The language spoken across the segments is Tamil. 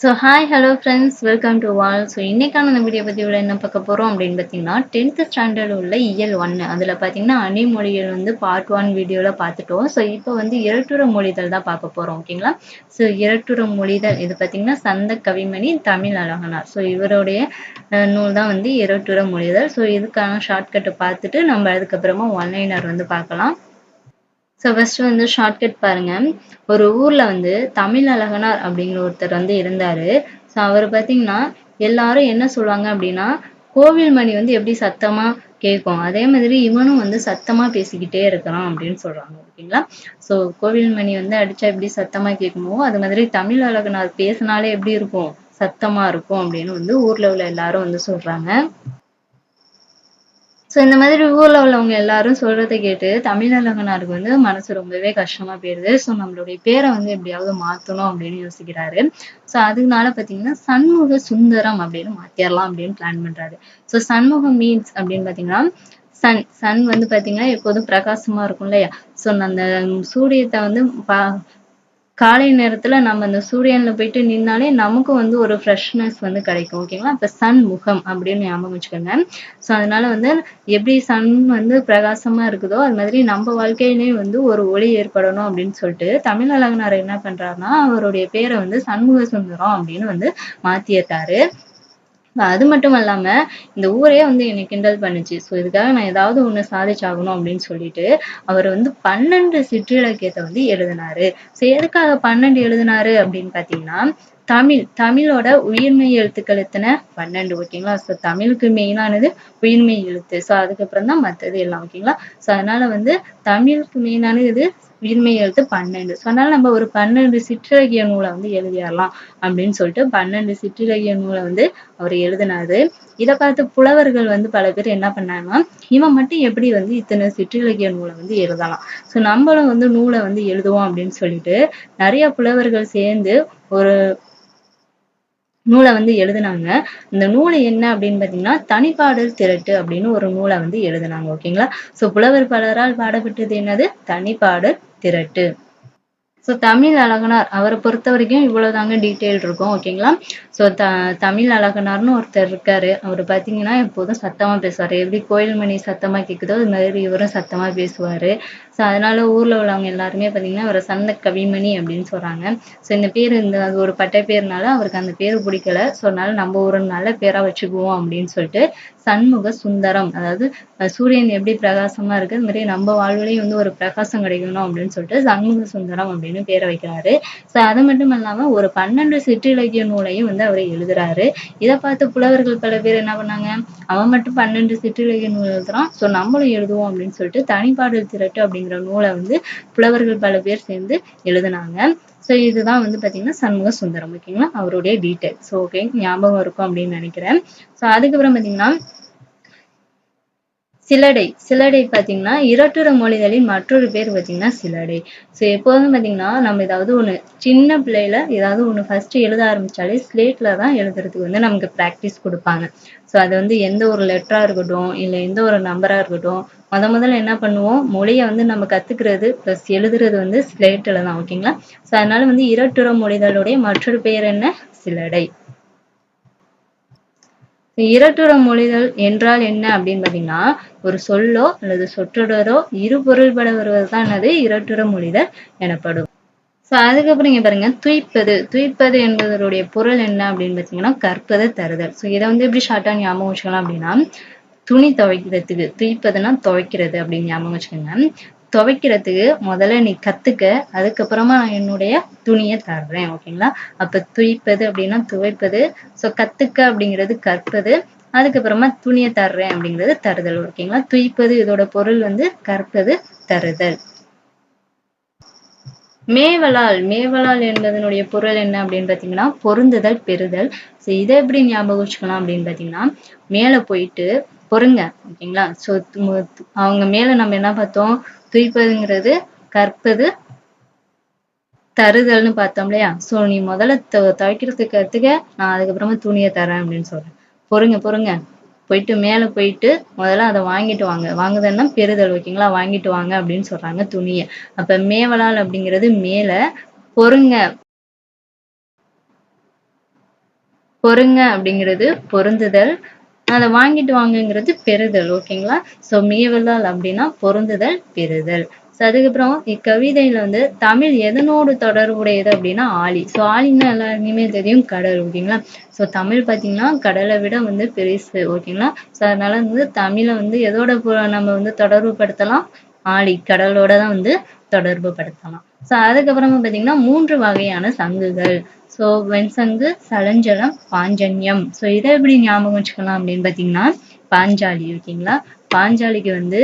So hi hello friends welcome to wall so இன்றைக்கான இந்த வீடியோ பற்றி உள்ள என்ன பார்க்க போகிறோம் அப்படின்னு பார்த்தீங்கன்னா டென்த்து ஸ்டாண்டர்ட் உள்ள இயல் ஒன்று அதில் பார்த்தீங்கன்னா அணிமொழிகள் வந்து பார்ட் ஒன் வீடியோவில் பார்த்துட்டோம். ஸோ இப்போ வந்து இரட்டுற மொழிதல் தான் பார்க்க போகிறோம் ஓகேங்களா ஸோ இரட்டுற மொழிதல் இது பார்த்தீங்கன்னா சந்த கவிமணி தமிழ் அழகனார். ஸோ இவருடைய நூல் தான் வந்து இரட்டுற மொழிதல் ஸோ இதுக்கான ஷார்ட்கட்டை பார்த்துட்டு நம்ம அதுக்கப்புறமா ஒன்லைனர் வந்து பார்க்கலாம். ஸோ ஃபர்ஸ்ட் வந்து ஷார்ட்கட் பாருங்க. ஒரு ஊர்ல வந்து தமிழ் அழகனார் அப்படிங்கிற ஒருத்தர் வந்து இருந்தாரு. ஸோ அவர் பார்த்தீங்கன்னா எல்லாரும் என்ன சொல்லுவாங்க அப்படின்னா கோவில் மணி வந்து எப்படி சத்தமா கேட்கும் அதே மாதிரி இவனும் வந்து சத்தமா பேசிக்கிட்டே இருக்கிறான் அப்படின்னு சொல்றாங்க. ஓகேங்களா? ஸோ கோவில் மணி வந்து அடிச்சா எப்படி சத்தமா கேட்குமோ அது மாதிரி தமிழ் அழகனார் பேசினாலே எப்படி இருக்கும்? சத்தமா இருக்கும் அப்படின்னு வந்து ஊர்ல உள்ள எல்லாரும் வந்து சொல்றாங்க. ஸோ இந்த மாதிரி ஊர்ல உள்ளவங்க எல்லாரும் சொல்றதை கேட்டு தமிழகனாருக்கு வந்து மனசு ரொம்பவே கஷ்டமா போயிருது. ஸோ நம்மளுடைய பேரை வந்து எப்படியாவது மாத்தணும் அப்படின்னு யோசிக்கிறாரு. ஸோ அதனால பாத்தீங்கன்னா சண்முக சுந்தரம் அப்படின்னு மாத்திரலாம் அப்படின்னு பிளான் பண்றாரு. ஸோ சண்முகம் மீன்ஸ் அப்படின்னு பாத்தீங்கன்னா சன் சன் வந்து பாத்தீங்கன்னா எப்போதும் பிரகாசமா இருக்கும் இல்லையா ஸோ அந்த சூரியத்தை வந்து பா காலை நேரத்துல நம்ம இந்த சூரியன்ல போயிட்டு நின்னாலே நமக்கும் வந்து ஒரு ஃப்ரெஷ்னஸ் வந்து கிடைக்கும் ஓகேங்களா இப்ப சன் முகம் அப்படின்னு ஞாபகம் வச்சுக்கோங்க. ஸோ அதனால வந்து எப்படி சன் வந்து பிரகாசமா இருக்குதோ அது மாதிரி நம்ம வாழ்க்கையிலேயே வந்து ஒரு ஒளி ஏற்படணும் அப்படின்னு சொல்லிட்டு தமிழ் அழகனார் என்ன பண்றாருன்னா அவருடைய பேரை வந்து சண்முக சுந்தரம் அப்படின்னு வந்து மாத்திட்டாரு அது மட்டும் இல்லாம இந்த ஊரே வந்து என்னை கிண்டல் பண்ணுச்சு. ஸோ இதுக்காக நான் ஏதாவது ஒண்ணு சாதிச்சாகணும் அப்படின்னு சொல்லிட்டு அவர் வந்து பன்னெண்டு சிற்றிலக்கியத்தை வந்து எழுதினாரு. ஸோ எதுக்காக பன்னெண்டு எழுதினாரு அப்படின்னு பாத்தீங்கன்னா தமிழ் தமிழோட உயிர்மெய் எழுத்துக்கள் எத்தனை? பன்னெண்டு ஓகேங்களா ஸோ தமிழுக்கு மெயினானது உயிர்மெய் எழுத்து. ஸோ அதுக்கப்புறம் தான் மற்றது எல்லாம் ஓகேங்களா ஸோ அதனால வந்து தமிழுக்கு மெயினானது இது உயிர்மை எழுத்து பன்னெண்டு. ஸோ அதனால நம்ம ஒரு பன்னெண்டு சிற்றிலக்கிய நூலை வந்து எழுதிடலாம் அப்படின்னு சொல்லிட்டு பன்னெண்டு சிற்றிலக்கிய நூலை வந்து அவர் எழுதினாரு. இதை பார்த்து புலவர்கள் வந்து பல பேர் என்ன பண்ணாங்கன்னா இவன் மட்டும் எப்படி வந்து இத்தனை சிற்றிலக்கிய நூலை வந்து எழுதலாம்? ஸோ நம்மளும் வந்து நூலை வந்து எழுதுவோம் அப்படின்னு சொல்லிட்டு நிறைய புலவர்கள் சேர்ந்து ஒரு நூலை வந்து எழுதுனாங்க. இந்த நூலை என்ன அப்படின்னு பார்த்தீங்கன்னா தனிப்பாடல் திரட்டு அப்படின்னு ஒரு நூலை வந்து எழுதுனாங்க ஓகேங்களா? ஸோ புலவர் பலரால் பாடப்பட்டது என்னது? தனிப்பாடல் திரட்டு. ஸோ தமிழ் அழகனார் அவரை பொறுத்த வரைக்கும் இவ்வளோதாங்க டீட்டெயில் இருக்கும் ஓகேங்களா ஸோ த தமிழ் அழகனார்னு ஒருத்தர் இருக்காரு. அவர் பார்த்தீங்கன்னா எப்போதும் சத்தமா பேசுவார். எப்படி கோயில் மணி சத்தமா கேட்குதோ அது மாதிரி இவரும் சத்தமா பேசுவாரு. ஸோ அதனால ஊர்ல உள்ளவங்க எல்லாருமே பார்த்தீங்கன்னா அவரை சந்த கவிமணி அப்படின்னு சொல்றாங்க. ஸோ இந்த பேர் இந்த அது ஒரு பட்டை பேர்னால அவருக்கு அந்த பேர் பிடிக்கல. ஸோ அதனால நம்ம ஒரு நல்ல பேரா வச்சுக்குவோம் அப்படின்னு சொல்லிட்டு சண்முக சுந்தரம். அதாவது சூரியன் எப்படி பிரகாசமா இருக்கு? அது மாதிரி நம்ம வாழ்விலையும் வந்து ஒரு பிரகாசம் கிடைக்கணும் அப்படின்னு சொல்லிட்டு சண்முக சுந்தரம் அப்படின்னு பேரை வைக்கிறாரு. ஸோ அது மட்டும் இல்லாம ஒரு பன்னெண்டு சிற்றிலக்கிய நூலையும் வந்து அவர் எழுதுறாரு. இதை பார்த்து புலவர்கள் பல பேர் என்ன பண்ணாங்க? அவன் மட்டும் பன்னெண்டு சிற்றிலக்கிய நூல் எழுதுறான். ஸோ நம்மளும் எழுதுவோம் அப்படின்னு சொல்லிட்டு தனிப்பாடல் திரட்டு அப்படிங்கிற நூலை வந்து புலவர்கள் பல பேர் சேர்ந்து எழுதுனாங்க. ஸோ இதுதான் வந்து பாத்தீங்கன்னா சண்முக சுந்தரம் ஓகேங்களா அவருடைய டீட்டெயில் ஸோ ஓகே ஞாபகம் இருக்கும் அப்படின்னு நினைக்கிறேன். ஸோ அதுக்கப்புறம் பாத்தீங்கன்னா சிலடை. சிலடை பார்த்தீங்கன்னா இரட்டுற மொழிகளின் மற்றொரு பேர் பார்த்தீங்கன்னா சிலடை. ஸோ எப்போதும் பார்த்தீங்கன்னா நம்ம ஏதாவது ஒன்று சின்ன பிள்ளையில ஏதாவது ஒன்று ஃபஸ்ட்டு எழுத ஆரம்பித்தாலே ஸ்லேட்டில் தான் எழுதுறதுக்கு வந்து நமக்கு ப்ராக்டிஸ் கொடுப்பாங்க. ஸோ அது வந்து எந்த ஒரு லெட்டராக இருக்கட்டும் இல்லை எந்த ஒரு நம்பராக இருக்கட்டும் முத முதல்ல என்ன பண்ணுவோம்? மொழியை வந்து நம்ம கற்றுக்கிறது ப்ளஸ் எழுதுறது வந்து ஸ்லேட்டில் தான் ஓகேங்களா ஸோ அதனால வந்து இரட்டுற மொழிகளுடைய மற்றொரு பெயர் என்ன? சிலடை. இரட்டுற மொழிதல் என்றால் என்ன அப்படின்னு பார்த்தீங்கன்னா ஒரு சொல்லோ அல்லது சொற்றொடரோ இரு பொருள்பட வருவதுதான் என்னது? இரட்டுற மொழிதல் எனப்படும். ஸோ அதுக்கப்புறம் நீங்க பாருங்க துய்ப்பது. துய்ப்பது என்பதனுடைய பொருள் என்ன அப்படின்னு பார்த்தீங்கன்னா கற்பது தருதல். ஸோ இதை வந்து எப்படி ஷார்ட்டாக ஞாபகம் வச்சுக்கலாம் அப்படின்னா துணி துவைக்கிறதுக்கு துய்ப்பதுன்னா துவைக்கிறது அப்படின்னு ஞாபகம் வச்சுக்கோங்க. துவைக்கிறதுக்கு முதல்ல நீ கத்துக்க அதுக்கப்புறமா நான் என்னுடைய துணியை தர்றேன் ஓகேங்களா அப்ப துய்ப்பது அப்படின்னா துவைப்பது ஸோ கத்துக்க அப்படிங்கிறது கற்பது அதுக்கப்புறமா துணியை தர்றேன் அப்படிங்கிறது தருதல் ஓகேங்களா துய்ப்பது இதோட பொருள் வந்து கற்பது தருதல். மேவலால் மேவலால் என்பதனுடைய பொருள் என்ன அப்படின்னு பாத்தீங்கன்னா பொருந்துதல் பெறுதல். ஸோ இதை எப்படி ஞாபகம் வச்சுக்கலாம் அப்படின்னு பாத்தீங்கன்னா மேல போயிட்டு பொறுங்க ஓகேங்களா ஸோ அவங்க மேல நம்ம என்ன பார்த்தோம்? துய்ப்பதுங்கிறது கற்பது தருதல்னு பார்த்தோம் இல்லையா? சோ நீ முதல்ல துவைக்கிறதுக்கு கத்துக்க நான் அதுக்கப்புறமா துணியை தரேன் அப்படின்னு சொல்றேன். பொறுங்க பொறுங்க. போயிட்டு மேல போயிட்டு முதல்ல அதை வாங்கிட்டு வாங்க. வாங்குதல்னா பெறுதல் ஓகேங்களா? வாங்கிட்டு வாங்க அப்படின்னு சொல்றாங்க துணியை. அப்ப மேவலால் அப்படிங்கிறது மேல பொறுங்க. பொறுங்க அப்படிங்கிறது பொருந்துதல் அதை வாங்கிட்டு வாங்கங்கிறது பெறுதல் ஓகேங்களா? சோ மிகவல்லால் அப்படின்னா பொருந்துதல் பெறுதல். ஸோ அதுக்கப்புறம் இக்கவிதையில வந்து தமிழ் எதனோடு தொடர்புடையது அப்படின்னா ஆழி ஸோ ஆழின்னா எல்லாருக்குமே தெரியும் கடல் ஓகேங்களா? ஸோ தமிழ் பார்த்தீங்கன்னா கடலை விட வந்து பெருசு ஓகேங்களா? ஸோ அதனால வந்து தமிழை வந்து எதோட நம்ம வந்து தொடர்பு படுத்தலாம்? ஆழி கடலோட தான் வந்து தொடர்பு படுத்தலாம். ஸோ அதுக்கப்புறமா பார்த்தீங்கன்னா மூன்று வகையான சங்குகள். ஸோ வெண்சங்கு சலஞ்சலம் பாஞ்சன்யம். ஸோ இதை எப்படி ஞாபகம் வச்சுக்கலாம் அப்படின்னு பார்த்தீங்கன்னா பாஞ்சாலி ஓகேங்களா பாஞ்சாலிக்கு வந்து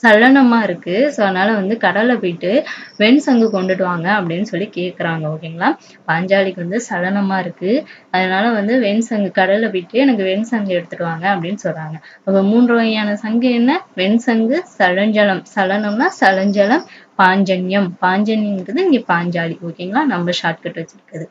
சலனமாக இருக்கு. ஸோ அதனால வந்து கடல்ல போயிட்டு வெண் சங்கு கொண்டுட்டு வாங்க அப்படின்னு சொல்லி கேக்குறாங்க ஓகேங்களா? பாஞ்சாலிக்கு வந்து சலனமா இருக்கு. அதனால வந்து வெண் சங்கு கடல்ல போயிட்டு எனக்கு வெண் சங்கு எடுத்துட்டு வாங்க அப்படின்னு சொல்றாங்க. அப்ப மூன்று வகையான சங்கு என்ன? வெண் சங்கு சலஞ்சலம். சலனம்னா சலஞ்சலம் பாஞ்சன்யம். பாஞ்சன்யங்கிறது இங்க பாஞ்சாலி ஓகேங்களா? நம்ம ஷார்ட்கட் வச்சிருக்குது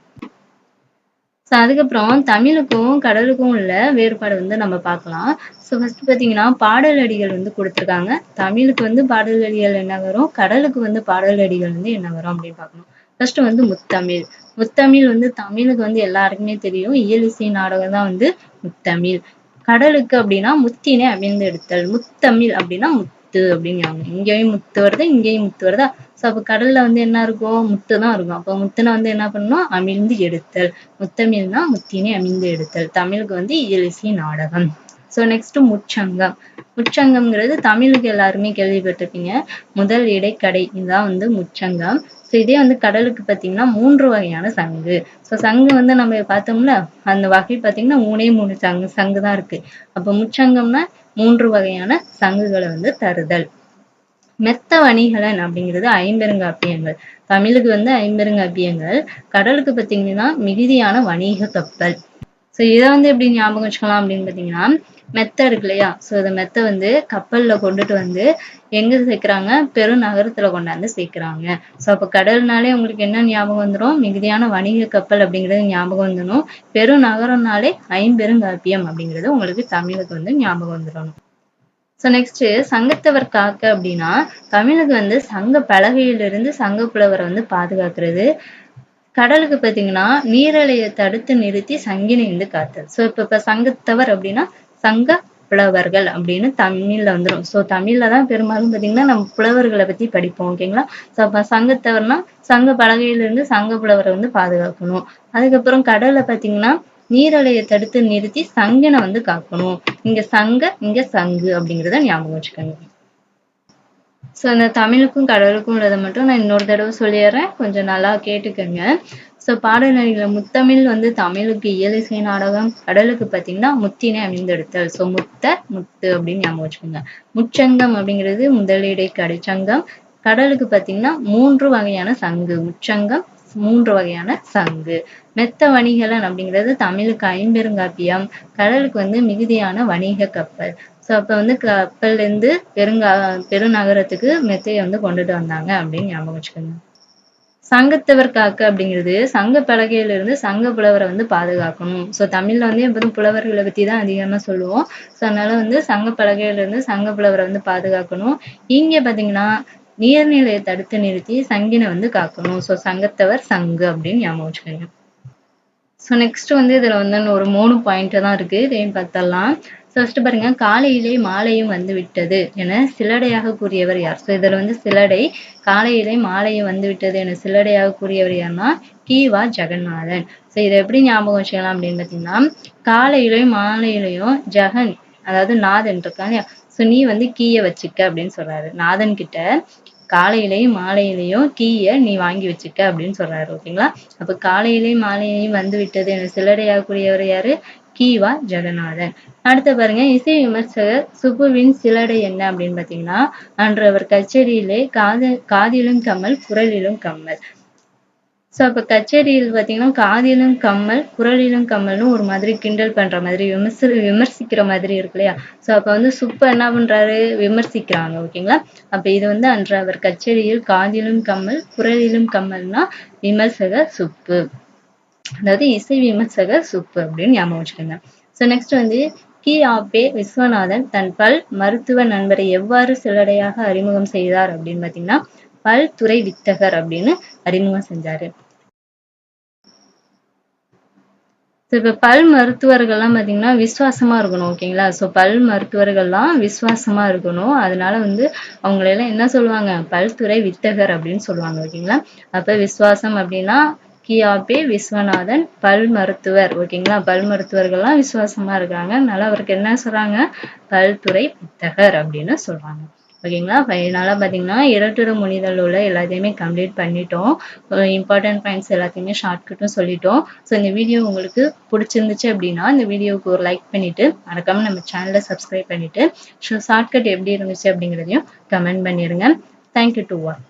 ஸோ அதுக்கப்புறம் தமிழுக்கும் கடலுக்கும் உள்ள வேறுபாடு வந்து நம்ம பார்க்கலாம். ஸோ ஃபர்ஸ்ட் பார்த்தீங்கன்னா பாடல் அடிகள் வந்து கொடுத்துருக்காங்க. தமிழுக்கு வந்து பாடல் அடிகள் என்ன வரும்? கடலுக்கு வந்து பாடல் அடிகள் வந்து என்ன வரும் அப்படின்னு பார்க்கணும். ஃபர்ஸ்ட் வந்து முத்தமிழ். முத்தமிழ் வந்து தமிழுக்கு வந்து எல்லாருக்குமே தெரியும். இயலிசை நாடகம் தான் வந்து முத்தமிழ். கடலுக்கு அப்படின்னா முத்தினை அமைந்து எடுத்தல். முத்தமிழ் அப்படின்னா முத்து அப்படின்னு இங்கேயும் முத்து வருது இங்கேயும் முத்து வருதா? ஸோ அப்போ கடல்ல வந்து என்ன இருக்கும் முத்து தான் இருக்கும். அப்போ முத்துனா வந்து என்ன பண்ணணும் அமிழ்ந்து எடுத்தல். முத்தமிழ்னா முத்தினை அமிழ்ந்து எடுத்தல். தமிழுக்கு வந்து இயலிசை நாடகம். So next முச்சங்கம். முச்சங்கம்ங்கிறது தமிழுக்கு எல்லாருமே கேள்விப்பட்டிருப்பீங்க. முதல் இடைக்கடை இதுதான் வந்து முச்சங்கம். ஸோ இதே வந்து கடலுக்கு பார்த்தீங்கன்னா மூன்று வகையான சங்கு. ஸோ சங்கு வந்து நம்ம பார்த்தோம்ல அந்த வகை பார்த்தீங்கன்னா மூணே மூணு சங்கு சங்கு தான் இருக்கு. அப்போ முச்சங்கம்னா மூன்று வகையான சங்குகளை வந்து தருதல். மெத்த வணிகலன் அப்படிங்கிறது ஐம்பெருங்காப்பியங்கள். தமிழுக்கு வந்து ஐம்பெருங்காப்பியங்கள். கடலுக்கு பார்த்தீங்கன்னா மிகுதியான வணிக கப்பல். ஸோ இதை வந்து எப்படி ஞாபகம் வச்சுக்கலாம் அப்படின்னு பார்த்தீங்கன்னா மெத்த இருக்கு இல்லையா? ஸோ இந்த மெத்தை வந்து கப்பல்ல கொண்டுட்டு வந்து எங்க சேர்க்கிறாங்க? பெருநகரத்தில் கொண்டாந்து சேர்க்கிறாங்க. ஸோ அப்போ கடல்னாலே உங்களுக்கு என்ன ஞாபகம் வந்துடும் மிகுதியான வணிக கப்பல் அப்படிங்கிறது ஞாபகம் வந்துடும் பெருநகரம்னாலே ஐம்பெருங்காப்பியம் அப்படிங்கிறது உங்களுக்கு தமிழுக்கு வந்து ஞாபகம் வந்துடணும் ஸோ நெக்ஸ்ட் சங்கத்தவர் காக்க அப்படின்னா தமிழுக்கு வந்து சங்க பலகையிலிருந்து சங்க புலவரை வந்து பாதுகாக்கிறது. கடலுக்கு பார்த்தீங்கன்னா நீரலையை தடுத்து நிறுத்தி சங்கினை வந்து காத்தல். ஸோ இப்போ இப்போ சங்கத்தவர் அப்படின்னா சங்க புலவர்கள் அப்படின்னு தமிழ்ல வந்துடும் ஸோ தமிழ்ல தான் பெரும்பாலும் பார்த்தீங்கன்னா நம்ம புலவர்களை பத்தி படிப்போம் ஓகேங்களா ஸோ அப்போ சங்கத்தவர்னா சங்க பலகையிலிருந்து சங்க புலவரை வந்து பாதுகாக்கணும். அதுக்கப்புறம் கடலை பார்த்தீங்கன்னா நீரலையை தடுத்து நிறுத்தி சங்கனை வந்து காக்கணும். இங்க சங்க இங்க சங்கு அப்படிங்கிறத ஞாபகம் வச்சுக்கணும் ஸோ அந்த தமிழுக்கும் கடலுக்கும் உள்ளதை மட்டும் நான் இன்னொரு தடவை சொல்லிடுறேன். கொஞ்சம் நல்லா கேட்டுக்கோங்க. ஸோ பாடநடிகளை முத்தமிழ் வந்து தமிழுக்கு இயலிசை நாடகம் கடலுக்கு பார்த்தீங்கன்னா முத்தினை அமைந்தெடுத்தல் ஸோ முத்த முத்து அப்படின்னு ஞாபகம் வச்சுக்கோங்க. முச்சங்கம் அப்படிங்கிறது முதலீடை கடைச்சங்கம். கடலுக்கு பார்த்தீங்கன்னா மூன்று வகையான சங்கு. முச்சங்கம் மூன்று வகையான சங்கு. மெத்த வணிகலன் அப்படிங்கிறது தமிழுக்கு ஐம்பெருங்காப்பியம். கடலுக்கு வந்து மிகுதியான வணிக கப்பல். ஸோ அப்போ வந்து கப்பல்ல இருந்து பெருங்கா பெருநகரத்துக்கு மெத்தையை வந்து கொண்டுட்டு வந்தாங்க அப்படின்னு ஞாபகம் வச்சுக்கோங்க. சங்கத்தவர் காக்க அப்படிங்கிறது சங்க பலகையிலிருந்து சங்க புலவரை வந்து பாதுகாக்கணும். ஸோ தமிழ்ல வந்து எப்போதும் புலவர்களை பற்றி தான் அதிகமாக சொல்லுவோம். ஸோ அதனால வந்து சங்க பலகையிலிருந்து சங்க புலவரை வந்து பாதுகாக்கணும். இங்கே பாத்தீங்கன்னா நீர்நிலையை தடுத்து நிறுத்தி சங்கினை வந்து காக்கணும். ஸோ சங்கத்தவர் சங்கு அப்படின்னு ஞாபகம் வச்சுக்கோங்க. ஸோ நெக்ஸ்ட் வந்து இதுல வந்து ஒரு மூணு பாயிண்ட் தான் இருக்கு. இதையும் பார்த்தலாம் ஃபர்ஸ்ட் பாருங்க காலையிலே மாலையும் வந்து விட்டது என சிலடையாக கூறியவர் யார்? ஸோ இதில் வந்து சிலடை காலையிலே மாலையும் வந்து விட்டது என சிலடையாக கூறியவர் யாருன்னா கீவா ஜெகநாதன். ஸோ இதை எப்படி ஞாபகம் வச்சுக்கலாம் அப்படின்னு பார்த்தீங்கன்னா காலையிலையும் மாலையிலையும் ஜெகன் அதாவது நாதன் இருக்காங்க ஸோ நீ வந்து கீயை வச்சுக்க அப்படின்னு சொல்றாரு. நாதன் கிட்ட காலையிலையும் மாலையிலையும் கீயை நீ வாங்கி வச்சுக்க அப்படின்னு சொல்றாரு. ஓகேங்களா அப்ப காலையிலையும் மாலையிலையும் வந்து விட்டது என சிலடையாக கூடியவர் யாரு? கீவா ஜெகநாதன். அடுத்து பாருங்க இசை விமர்சகர் சுப்புவின் சிலடை என்ன அப்படின்னு பாத்தீங்கன்னா அன்று அவர் கச்சேரியிலே காது காதிலும் கம்மல் குரலிலும் கம்மல். ஸோ அப்போ கச்சேரியில் பார்த்தீங்கன்னா காதிலும் கம்மல் குரலிலும் கம்மல்னு ஒரு மாதிரி கிண்டல் பண்ற மாதிரி விமர்சி விமர்சிக்கிற மாதிரி இருக்கு இல்லையா? ஸோ அப்போ வந்து சுப்பு என்ன பண்றாரு? விமர்சிக்கிறாங்க ஓகேங்களா அப்போ இது வந்து அன்று அவர் கச்சேரியில் காதிலும் கம்மல் குரலிலும் கம்மல்னா விமர்சக சுப்பு. அதாவது இசை விமர்சக சுப்பு அப்படின்னு ஞாபகம் வச்சுக்கோங்க. ஸோ நெக்ஸ்ட் வந்து கி. ஆபே விஸ்வநாதன் தன் பல் மருத்துவ நண்பரை எவ்வாறு சிலடையாக அறிமுகம் செய்தார் அப்படின்னு பார்த்தீங்கன்னா பல்துறை வித்தகர் அப்படின்னு அறிமுகம் செஞ்சாரு. ஸோ இப்போ பல் மருத்துவர்கள்லாம் பார்த்தீங்கன்னா விசுவாசமா இருக்கணும் ஓகேங்களா ஸோ பல் மருத்துவர்கள்லாம் விசுவாசமா இருக்கணும். அதனால வந்து அவங்களெல்லாம் என்ன சொல்லுவாங்க? பல்துறை வித்தகர் அப்படின்னு சொல்லுவாங்க ஓகேங்களா அப்போ விசுவாசம் அப்படின்னா கியாபே விஸ்வநாதன் பல் மருத்துவர். ஓகேங்களா? பல் மருத்துவர்கள்லாம் விசுவாசமா இருக்காங்க. அதனால அவருக்கு என்ன சொல்றாங்க? பல்துறை புத்தகர் அப்படின்னு சொல்றாங்க. ஓகேங்களா? ஃபைனலாக பார்த்தீங்கன்னா இரட்டுற முனிதல் உள்ள எல்லாத்தையுமே கம்ப்ளீட் பண்ணிட்டோம். இம்பார்ட்டன்ட் பாயிண்ட்ஸ் எல்லாத்தையுமே ஷார்ட்கட்டும் சொல்லிட்டோம். ஸோ இந்த வீடியோ உங்களுக்கு பிடிச்சிருந்துச்சு அப்படின்னா இந்த வீடியோவுக்கு ஒரு லைக் பண்ணிட்டு மறக்காம நம்ம சேனலை சப்ஸ்கிரைப் பண்ணிட்டு ஸோ ஷார்ட்கட் எப்படி இருந்துச்சு அப்படிங்கிறதையும் கமெண்ட் பண்ணிடுங்க தேங்க்யூ டு ஒன்